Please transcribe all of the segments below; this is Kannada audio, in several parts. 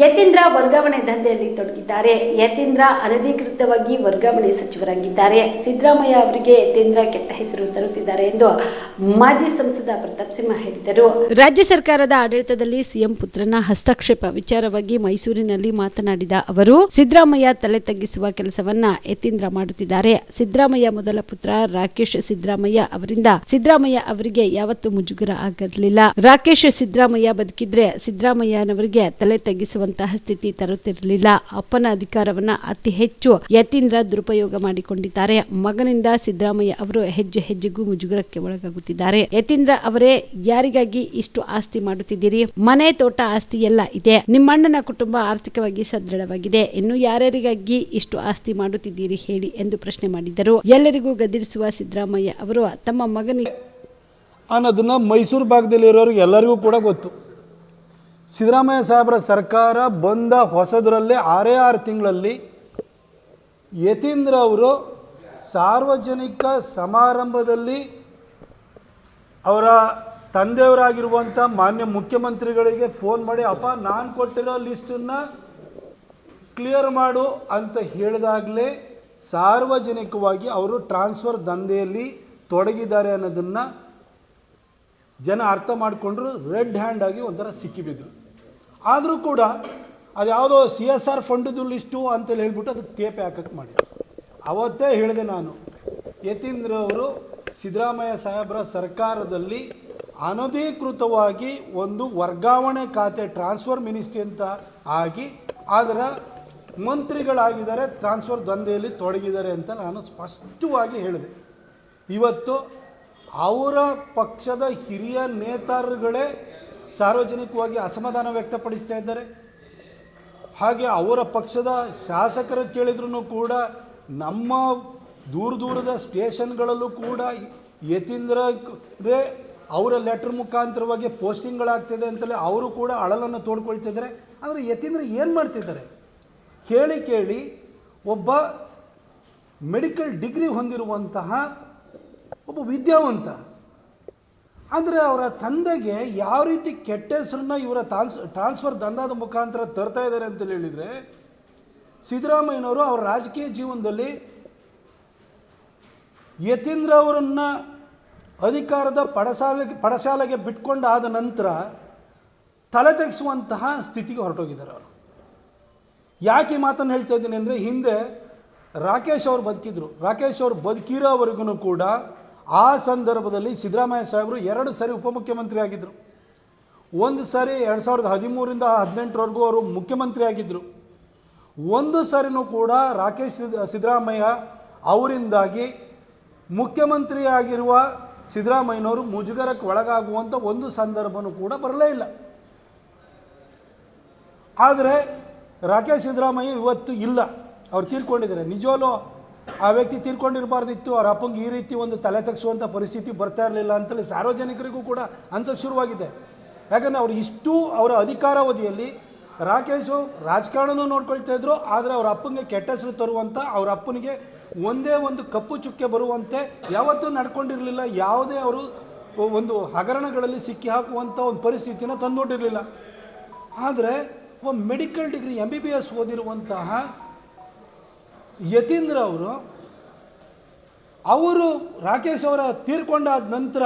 ಯತೀಂದ್ರ ವರ್ಗಾವಣೆ ದಂಧೆಯಲ್ಲಿ ತೊಡಗಿದ್ದಾರೆ. ಯತೀಂದ್ರ ಅನಧಿಕೃತವಾಗಿ ವರ್ಗಾವಣೆ ಸಚಿವರಾಗಿದ್ದಾರೆ. ಸಿದ್ದರಾಮಯ್ಯ ಅವರಿಗೆ ಯತೀಂದ್ರ ಕೆಟ್ಟ ಹೆಸರು ತರುತ್ತಿದ್ದಾರೆ ಎಂದು ಮಾಜಿ ಸಂಸದ ಪ್ರತಾಪ್ ಸಿಂಹ ಹೇಳಿದರು. ರಾಜ್ಯ ಸರ್ಕಾರದ ಆಡಳಿತದಲ್ಲಿ ಸಿಎಂ ಪುತ್ರನ ಹಸ್ತಕ್ಷೇಪ ವಿಚಾರವಾಗಿ ಮೈಸೂರಿನಲ್ಲಿ ಮಾತನಾಡಿದ ಅವರು, ಸಿದ್ದರಾಮಯ್ಯ ತಲೆ ತಗ್ಗಿಸುವ ಕೆಲಸವನ್ನ ಯತೀಂದ್ರ ಮಾಡುತ್ತಿದ್ದಾರೆ. ಸಿದ್ದರಾಮಯ್ಯ ಮೊದಲ ಪುತ್ರ ರಾಕೇಶ್ ಸಿದ್ದರಾಮಯ್ಯ ಅವರಿಂದ ಸಿದ್ದರಾಮಯ್ಯ ಅವರಿಗೆ ಯಾವತ್ತೂ ಮುಜುಗರ ಆಗಿರಲಿಲ್ಲ ರಾಕೇಶ್ ಸಿದ್ದರಾಮಯ್ಯ ಬದುಕಿದ್ರೆ ಸಿದ್ದರಾಮಯ್ಯನವರಿಗೆ ತಲೆ ತಗ್ಗಿಸುವಂತಹ ಸ್ಥಿತಿ ತರುತ್ತಿರಲಿಲ್ಲ. ಅಪ್ಪನ ಅಧಿಕಾರವನ್ನ ಅತಿ ಹೆಚ್ಚು ಯತೀಂದ್ರ ದುರುಪಯೋಗ ಮಾಡಿಕೊಂಡಿದ್ದಾರೆ. ಮಗನಿಂದ ಸಿದ್ದರಾಮಯ್ಯ ಅವರು ಹೆಜ್ಜೆ ಹೆಜ್ಜೆಗೂ ಮುಜುಗರಕ್ಕೆ ಒಳಗಾಗುತ್ತಿದ್ದಾರೆ. ಯತೀಂದ್ರ ಅವರೇ, ಯಾರಿಗಾಗಿ ಇಷ್ಟು ಆಸ್ತಿ ಮಾಡುತ್ತಿದ್ದೀರಿ? ಮನೆ ತೋಟ ಆಸ್ತಿ ಎಲ್ಲ ಇದೆ. ನಿಮ್ಮಣ್ಣನ ಕುಟುಂಬ ಆರ್ಥಿಕವಾಗಿ ಸದೃಢವಾಗಿದೆ. ಇನ್ನು ಯಾರ್ಯಾರಿಗಾಗಿ ಇಷ್ಟು ಆಸ್ತಿ ಮಾಡುತ್ತಿದ್ದೀರಿ ಹೇಳಿ ಎಂದು ಪ್ರಶ್ನೆ ಮಾಡಿದ್ದರು ಎಲ್ಲರಿಗೂ ಗದರಿಸುವ ಸಿದ್ದರಾಮಯ್ಯ ಅವರು ತಮ್ಮ ಮಗನಿಗೆ ಅನ್ನೋದನ್ನ ಮೈಸೂರು ಭಾಗದಲ್ಲಿರೋರಿಗೆ ಎಲ್ಲರಿಗೂ ಕೂಡ ಗೊತ್ತು. ಸಿದ್ದರಾಮಯ್ಯ ಸಾಹೇಬರ ಸರ್ಕಾರ ಬಂದ ಹೊಸದರಲ್ಲೇ ಆರೇ ಆರು ತಿಂಗಳಲ್ಲಿ ಯತೀಂದ್ರ ಅವರು ಸಾರ್ವಜನಿಕ ಸಮಾರಂಭದಲ್ಲಿ ಅವರ ತಂದೆಯವರಾಗಿರುವಂಥ ಮಾನ್ಯ ಮುಖ್ಯಮಂತ್ರಿಗಳಿಗೆ ಫೋನ್ ಮಾಡಿ, ಅಪ್ಪ, ನಾನು ಕೊಟ್ಟಿರೋ ಲಿಸ್ಟನ್ನು ಕ್ಲಿಯರ್ ಮಾಡು ಅಂತ ಹೇಳಿದಾಗಲೇ ಸಾರ್ವಜನಿಕವಾಗಿ ಅವರು ಟ್ರಾನ್ಸ್ಫರ್ ದಂಧೆಯಲ್ಲಿ ತೊಡಗಿದ್ದಾರೆ ಅನ್ನೋದನ್ನು ಜನ ಅರ್ಥ ಮಾಡಿಕೊಂಡ್ರು ರೆಡ್ ಹ್ಯಾಂಡ್ ಆಗಿ ಒಂಥರ ಸಿಕ್ಕಿಬಿದ್ರು. ಆದರೂ ಕೂಡ ಅದು ಯಾವುದೋ ಸಿ ಎಸ್ ಆರ್ ಫಂಡದು ಲಿಸ್ಟು ಅಂತೇಳಿ ಹೇಳ್ಬಿಟ್ಟು ಅದಕ್ಕೆ ತೇಪೆ ಹಾಕಕ್ಕೆ ಮಾಡಿ ಅವತ್ತೇ ಹೇಳಿದೆ ನಾನು ಯತೀಂದ್ರ ಅವರು ಸಿದ್ದರಾಮಯ್ಯ ಸಾಹೇಬರ ಸರ್ಕಾರದಲ್ಲಿ ಅನಧಿಕೃತವಾಗಿ ಒಂದು ವರ್ಗಾವಣೆ ಖಾತೆ ಟ್ರಾನ್ಸ್ಫರ್ ಮಿನಿಸ್ಟ್ರಿ ಅಂತ ಆಗಿ ಅದರ ಮಂತ್ರಿಗಳಾಗಿದ್ದಾರೆ, ಟ್ರಾನ್ಸ್ಫರ್ ದಂಧೆಯಲ್ಲಿ ತೊಡಗಿದ್ದಾರೆ ಅಂತ ನಾನು ಸ್ಪಷ್ಟವಾಗಿ ಹೇಳಿದೆ. ಇವತ್ತು ಅವರ ಪಕ್ಷದ ಹಿರಿಯ ನೇತಾರರುಗಳೇ ಸಾರ್ವಜನಿಕವಾಗಿ ಅಸಮಾಧಾನ ವ್ಯಕ್ತಪಡಿಸ್ತಾ ಇದ್ದಾರೆ. ಹಾಗೆ ಅವರ ಪಕ್ಷದ ಶಾಸಕರು ಕೇಳಿದ್ರು ಕೂಡ ನಮ್ಮ ದೂರ ದೂರದ ಸ್ಟೇಷನ್ಗಳಲ್ಲೂ ಕೂಡ ಯತೀಂದ್ರೇ ಅವರ ಲೆಟ್ರ್ ಮುಖಾಂತರವಾಗಿ ಪೋಸ್ಟಿಂಗ್ಗಳಾಗ್ತಿದೆ ಅಂತಲೇ ಅವರು ಕೂಡ ಅಳಲನ್ನು ತೋಡ್ಕೊಳ್ತಿದ್ದಾರೆ. ಆದರೆ ಯತೀಂದ್ರ ಏನು ಮಾಡ್ತಿದ್ದಾರೆ? ಕೇಳಿ ಕೇಳಿ ಒಬ್ಬ ಮೆಡಿಕಲ್ ಡಿಗ್ರಿ ಹೊಂದಿರುವಂತಹ ಒಬ್ಬ ವಿದ್ಯಾವಂತ. ಆದರೆ ಅವರ ತಂದೆಗೆ ಯಾವ ರೀತಿ ಕೆಟ್ಟ ಹೆಸರನ್ನ ಇವರ ಟ್ರಾನ್ಸ್, ಟ್ರಾನ್ಸ್ಫರ್ ದಂಧದ ಮುಖಾಂತರ ತರ್ತಾ ಇದ್ದಾರೆ ಅಂತ ಹೇಳಿದರೆ, ಸಿದ್ದರಾಮಯ್ಯನವರು ಅವರ ರಾಜಕೀಯ ಜೀವನದಲ್ಲಿ ಯತೀಂದ್ರ ಅವರನ್ನು ಅಧಿಕಾರದ ಪಡಸಾಲೆಗೆ ಪಡಸಾಲೆಗೆ ಬಿಟ್ಕೊಂಡಾದ ನಂತರ ತಲೆ ತೆಗೆಸುವಂತಹ ಸ್ಥಿತಿಗೆ ಹೊರಟೋಗಿದ್ದಾರೆ ಅವರು. ಯಾಕೆ ಈ ಮಾತನ್ನು ಹೇಳ್ತಾ ಇದ್ದೀನಿ ಅಂದರೆ ಹಿಂದೆ ರಾಕೇಶ್ ಅವರು ಬದುಕಿದ್ರು. ರಾಕೇಶ್ ಅವರು ಬದುಕಿರೋವರೆಗೂ ಕೂಡ ಆ ಸಂದರ್ಭದಲ್ಲಿ ಸಿದ್ದರಾಮಯ್ಯ ಸಾಹೇಬರು ಎರಡು ಸಾರಿ ಉಪಮುಖ್ಯಮಂತ್ರಿ ಆಗಿದ್ದರು ಒಂದು ಸಾರಿ ಎರಡು ಸಾವಿರದ ಹದಿಮೂರಿಂದ ಹದಿನೆಂಟರವರೆಗೂ ಅವರು ಮುಖ್ಯಮಂತ್ರಿ ಆಗಿದ್ದರು ಒಂದು ಸಾರಿನೂ ಕೂಡ ರಾಕೇಶ್ ಸಿದ್- ಸಿದ್ದರಾಮಯ್ಯ ಅವರಿಂದಾಗಿ ಮುಖ್ಯಮಂತ್ರಿಯಾಗಿರುವ ಸಿದ್ದರಾಮಯ್ಯನವರು ಮುಜುಗರಕ್ಕೆ ಒಳಗಾಗುವಂಥ ಒಂದು ಸಂದರ್ಭನೂ ಕೂಡ ಬರಲೇ ಇಲ್ಲ. ಆದರೆ ರಾಕೇಶ್ ಸಿದ್ದರಾಮಯ್ಯ ಇವತ್ತು ಇಲ್ಲ. ಅವ್ರು ತೀರ್ಕೊಂಡಿದ್ದಾರೆ. ನಿಜವಲ್ಲೂ ಆ ವ್ಯಕ್ತಿ ತೀರ್ಕೊಂಡಿರಬಾರ್ದಿತ್ತು, ಅವ್ರ ಅಪ್ಪಂಗೆ ಈ ರೀತಿ ಒಂದು ತಲೆ ತಗ್ಸುವಂಥ ಪರಿಸ್ಥಿತಿ ಬರ್ತಾ ಇರಲಿಲ್ಲ ಅಂತೇಳಿ ಸಾರ್ವಜನಿಕರಿಗೂ ಕೂಡ ಅನ್ಸೋಕ್ಕೆ ಶುರುವಾಗಿದೆ. ಯಾಕಂದರೆ ಅವ್ರು ಇಷ್ಟು ಅವರ ಅಧಿಕಾರಾವಧಿಯಲ್ಲಿ ರಾಕೇಶು ರಾಜಕಾರಣನೂ ನೋಡ್ಕೊಳ್ತಾ ಇದ್ರು, ಆದರೆ ಅವ್ರ ಅಪ್ಪನಿಗೆ ಕೆಟ್ಟ ಹೆಸರು ತರುವಂಥ ಅವ್ರ ಅಪ್ಪನಿಗೆ ಒಂದೇ ಒಂದು ಕಪ್ಪು ಚುಕ್ಕೆ ಬರುವಂತೆ ಯಾವತ್ತೂ ನಡ್ಕೊಂಡಿರಲಿಲ್ಲ, ಯಾವುದೇ ಅವರು ಒಂದು ಹಗರಣಗಳಲ್ಲಿ ಸಿಕ್ಕಿ ಹಾಕುವಂಥ ಒಂದು ಪರಿಸ್ಥಿತಿನ ತಂದೊಡ್ಡಿರಲಿಲ್ಲ ಆದರೆ ಒಬ್ಬ medical degree M B B S ಓದಿರುವಂತಹ Yathindra ಅವರು ಅವರು ರಾಕೇಶ್ ಅವರ ತೀರ್ಕೊಂಡಾದ ನಂತರ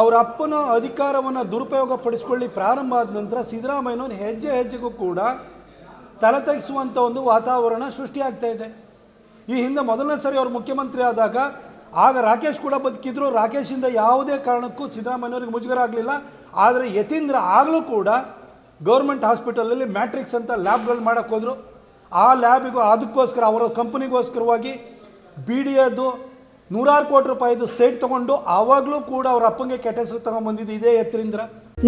ಅವರ ಅಪ್ಪನ ಅಧಿಕಾರವನ್ನು ದುರುಪಯೋಗ ಪಡಿಸ್ಕೊಳ್ಳಿ ಪ್ರಾರಂಭ ಆದ ನಂತರ ಸಿದ್ದರಾಮಯ್ಯನವರು ಹೆಜ್ಜೆ ಹೆಜ್ಜೆಗೂ ಕೂಡ ತಲೆ ತಗ್ಗಿಸುವಂಥ ಒಂದು ವಾತಾವರಣ ಸೃಷ್ಟಿಯಾಗ್ತಾ ಇದೆ. ಈ ಹಿಂದೆ ಮೊದಲನೇ ಸರಿ ಅವರು ಮುಖ್ಯಮಂತ್ರಿ ಆದಾಗ ಆಗ ರಾಕೇಶ್ ಕೂಡ ಬದುಕಿದ್ರು. ರಾಕೇಶಿಂದ ಯಾವುದೇ ಕಾರಣಕ್ಕೂ ಸಿದ್ದರಾಮಯ್ಯನವರಿಗೆ ಮುಜುಗರ ಆಗಲಿಲ್ಲ ಆದರೆ ಯತೀಂದ್ರ ಆಗಲೂ ಕೂಡ ಗೌರ್ಮೆಂಟ್ ಹಾಸ್ಪಿಟಲಲ್ಲಿ ಮ್ಯಾಟ್ರಿಕ್ಸ್ ಅಂತ ಲ್ಯಾಬ್ಗಳು ಮಾಡೋಕ್ಕೆ ಹೋದರು. ಆ ಲ್ಯಾಬಿಗೂ ಅದಕ್ಕೋಸ್ಕರ, ಅವರ ಕಂಪನಿಗೋಸ್ಕರವಾಗಿ ಬಿ ಡಿ ಎದು ನೂರಾರು ಕೋಟಿ ರೂಪಾಯಿದು ಸೈಟ್ ತಗೊಂಡು ಆವಾಗಲೂ ಕೂಡ ಅವ್ರ ಅಪ್ಪಂಗೆ ಕೆಟ್ಟ ಹೆಸರು ತಗೊಂಡ್ಬಂದಿದ್ದು ಇದೇ ಎತ್ತರಿಂದ.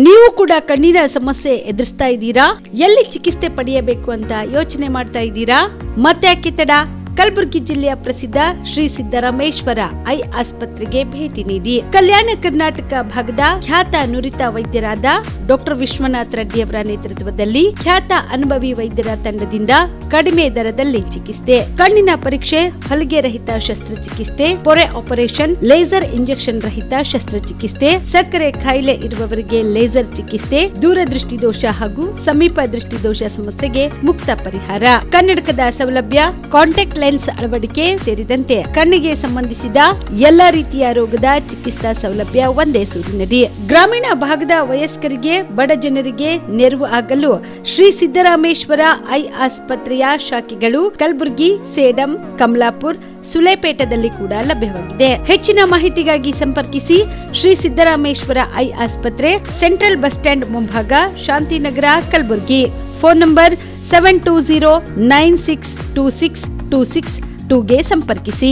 ನೀವು ಕೂಡ ಕಣ್ಣಿನ ಸಮಸ್ಯೆ ಎದುರಿಸ್ತಾ ಇದ್ದೀರಾ? ಎಲ್ಲಿ ಚಿಕಿತ್ಸೆ ಪಡೆಯಬೇಕು ಅಂತ ಯೋಚನೆ ಮಾಡ್ತಾ ಇದ್ದೀರಾ? ಮತ್ತೆ ಯಾಕೆ ತಡ ಕಲಬುರಗಿ ಜಿಲ್ಲೆಯ ಪ್ರಸಿದ್ಧ ಶ್ರೀ ಸಿದ್ದರಾಮೇಶ್ವರ ಐ ಆಸ್ಪತ್ರೆಗೆ ಭೇಟಿ ನೀಡಿ. ಕಲ್ಯಾಣ ಕರ್ನಾಟಕ ಭಾಗದ ಖ್ಯಾತ ನುರಿತ ವೈದ್ಯರಾದ ಡಾಕ್ಟರ್ ವಿಶ್ವನಾಥ್ ರೆಡ್ಡಿ ಅವರ ನೇತೃತ್ವದಲ್ಲಿ ಖ್ಯಾತ ಅನುಭವಿ ವೈದ್ಯರ ತಂಡದಿಂದ ಕಡಿಮೆ ದರದಲ್ಲಿ ಚಿಕಿತ್ಸೆ. ಕಣ್ಣಿನ ಪರೀಕ್ಷೆ, ಹೊಲಿಗೆ ರಹಿತ ಶಸ್ತ್ರಚಿಕಿತ್ಸೆ, ಪೊರೆ ಆಪರೇಷನ್, ಲೇಸರ್ ಇಂಜೆಕ್ಷನ್ ರಹಿತ ಶಸ್ತ್ರಚಿಕಿತ್ಸೆ, ಸಕ್ಕರೆ ಕಾಯಿಲೆ ಇರುವವರಿಗೆ ಲೇಸರ್ ಚಿಕಿತ್ಸೆ, ದೂರದೃಷ್ಟಿ ದೋಷ ಹಾಗೂ ಸಮೀಪ ದೃಷ್ಟಿ ದೋಷ ಸಮಸ್ಯೆಗೆ ಮುಕ್ತ ಪರಿಹಾರ. ಕನ್ನಡಕದ ಸೌಲಭ್ಯ, ಕಾಂಟ್ಯಾಕ್ಟ್ ಲೆನ್ಸ್ ಅಳವಡಿಕೆ ಸೇರಿದಂತೆ ಕಣ್ಣಿಗೆ ಸಂಬಂಧಿಸಿದ ಎಲ್ಲ ರೀತಿಯ ರೋಗದ ಚಿಕಿತ್ಸಾ ಸೌಲಭ್ಯ ಒಂದೇ ಸೂರಿನಡಿ ಗ್ರಾಮೀಣ ಭಾಗದ ವಯಸ್ಕರಿಗೆ, ಬಡ ಜನರಿಗೆ ನೆರವು ಆಗಲು ಶ್ರೀ ಸಿದ್ದರಾಮೇಶ್ವರ ಐ ಆಸ್ಪತ್ರೆಯ ಶಾಖೆಗಳು ಕಲಬುರಗಿ, ಸೇಡಂ, ಕಮಲಾಪುರ್, ಸುಲೇಪೇಟದಲ್ಲಿ ಕೂಡ ಲಭ್ಯವಾಗಿದೆ. ಹೆಚ್ಚಿನ ಮಾಹಿತಿಗಾಗಿ ಸಂಪರ್ಕಿಸಿ ಶ್ರೀ ಸಿದ್ದರಾಮೇಶ್ವರ ಐ ಆಸ್ಪತ್ರೆ, ಸೆಂಟ್ರಲ್ ಬಸ್ ಸ್ಟ್ಯಾಂಡ್ ಮುಂಭಾಗ, Shantinagar, Kalaburagi. Phone number seven two zero nine six two six two six ಟೂಗೆ ಸಂಪರ್ಕಿಸಿ.